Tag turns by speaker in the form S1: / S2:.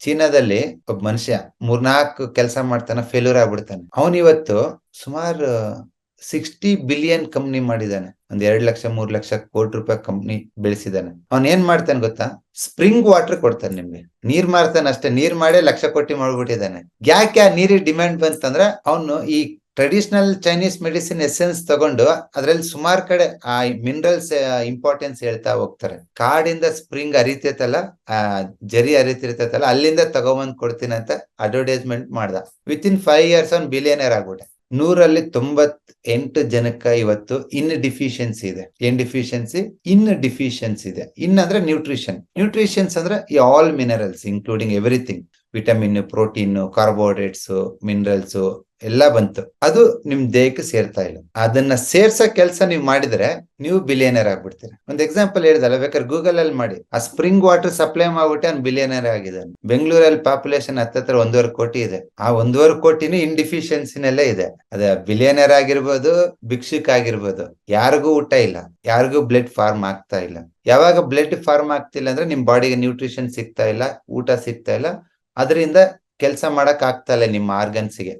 S1: ಚೀನಾದಲ್ಲಿ ಒಬ್ಬ ಮನುಷ್ಯ ಮೂರ್ನಾಲ್ಕು ಕೆಲಸ ಮಾಡ್ತಾನೆ ಫೇಲ್ಯೂರ್ ಆಗ್ಬಿಡ್ತಾನೆ. ಅವನ್ ಇವತ್ತು ಸುಮಾರು ಸಿಕ್ಸ್ಟಿ ಬಿಲಿಯನ್ ಕಂಪ್ನಿ ಮಾಡಿದಾನೆ ಒಂದ್ ಎರಡ್ ಲಕ್ಷ, ಮೂರ್ ಲಕ್ಷ ಕೋಟಿ ರೂಪಾಯಿ ಕಂಪ್ನಿ ಬೆಳೆಸಿದಾನೆ ಅವ್ನ್ ಏನ್ ಮಾಡ್ತಾನೆ ಗೊತ್ತಾ? ಸ್ಪ್ರಿಂಗ್ ವಾಟರ್ ಕೊಡ್ತಾನೆ ನಿಮ್ಗೆ. ನೀರ್ ಮಾರ್ತಾನೆ ಅಷ್ಟೇ. ನೀರ್ ಮಾಡೇ ಲಕ್ಷ ಕೋಟಿ ಮಾಡ್ಬಿಟ್ಟಿದ್ದಾನೆ. ಯಾಕೆ ಆ ನೀರಿಗೆ ಡಿಮ್ಯಾಂಡ್ ಬಂತಂದ್ರೆ ಅವನು ಈ ಟ್ರೆಡಿಷನಲ್ ಚೈನೀಸ್ ಮೆಡಿಸಿನ್ ಎಸೆನ್ಸ್ ತಗೊಂಡು ಅದ್ರಲ್ಲಿ ಸುಮಾರು ಕಡೆ ಆ ಮಿನರಲ್ಸ್ ಇಂಪಾರ್ಟೆನ್ಸ್ ಹೇಳ್ತಾ ಹೋಗ್ತಾರೆ. ಕಾಡಿಂದ ಸ್ಪ್ರಿಂಗ್ ಅರಿತೈತಲ್ಲ ಆ, ಜರಿ ಅರಿತಿರ್ತೈತಲ್ಲ ಅಲ್ಲಿಂದ ತಗೊಬಂದ್ ಕೊಡ್ತೀನಿ ಅಂತ ಅಡ್ವರ್ಟೈಸ್ಮೆಂಟ್ ಮಾಡ್ದ. ವಿತ್ ಇನ್ ಫೈವ್ ಇಯರ್ಸ್ ಅವ್ನ್ ಬಿಲಿಯನರ್ ಆಗ್ಬಿಟ್ಟೆ. ನೂರಲ್ಲಿ ತೊಂಬತ್ ಎಂಟು ಜನಕ್ಕ ಇವತ್ತು ಇನ್ ಡಿಫಿಷಿಯನ್ಸಿ ಇದೆ. ಏನ್ ಡಿಫಿಷಿಯನ್ಸಿ ಇನ್ ಡಿಫಿಷಿಯನ್ಸಿ ಇದೆ. ಇನ್ ಅಂದ್ರೆ ನ್ಯೂಟ್ರಿಷನ್ ನ್ಯೂಟ್ರಿಷನ್ಸ್ ಅಂದ್ರೆ all minerals including everything vitamin, protein, carbohydrates, minerals ಎಲ್ಲ ಬಂತು. ಅದು ನಿಮ್ ದೇಹಕ್ಕೆ ಸೇರ್ತಾ ಇಲ್ಲ. ಅದನ್ನ ಸೇರ್ಸೋ ಕೆಲಸ ನೀವು ಮಾಡಿದ್ರೆ ನೀವು ಬಿಲಿಯನರ್ ಆಗ್ಬಿಡ್ತೀರ. ಒಂದ್ ಎಕ್ಸಾಂಪಲ್ ಹೇಳಿದಲ್ಲ, ಬೇಕಾದ್ರೆ ಗೂಗಲ್ ಅಲ್ಲಿ ಮಾಡಿ. ಆ ಸ್ಪ್ರಿಂಗ್ ವಾಟರ್ ಸಪ್ಲೈ ಮಾಡ್ಬಿಟ್ಟು ಅವ್ನು ಬಿಲಿಯನರ್ ಆಗಿದ್ದಾನೆ. ಬೆಂಗಳೂರಲ್ಲಿ ಪಾಪ್ಯುಲೇಷನ್ ಹತ್ತತ್ರ ಒಂದೂವರೆ ಕೋಟಿ ಇದೆ. ಆ ಒಂದೂವರೆ ಕೋಟಿನೂ ಇನ್ಡಿಫಿಷಿಯನ್ಸಿನಲ್ಲೇ ಇದೆ. ಅದೇ ಬಿಲಿಯನರ್ ಆಗಿರ್ಬೋದು, ಭಿಕ್ಷುಕ್ ಆಗಿರ್ಬೋದು, ಯಾರಿಗೂ ಊಟ ಇಲ್ಲ. ಯಾರಿಗೂ ಬ್ಲಡ್ ಫಾರ್ಮ್ ಆಗ್ತಾ ಇಲ್ಲ. ಯಾವಾಗ ಬ್ಲಡ್ ಫಾರ್ಮ್ ಆಗ್ತಿಲ್ಲ ಅಂದ್ರೆ ನಿಮ್ ಬಾಡಿಗೆ ನ್ಯೂಟ್ರಿಷನ್ ಸಿಗ್ತಾ ಇಲ್ಲ, ಊಟ ಸಿಗ್ತಾ ಇಲ್ಲ ಅದರಿಂದ ಕೆಲಸ ಮಾಡಕ್ ಆಗ್ತಾ ನಿಮ್ಮ ಆರ್ಗನ್ಸ್ಗೆ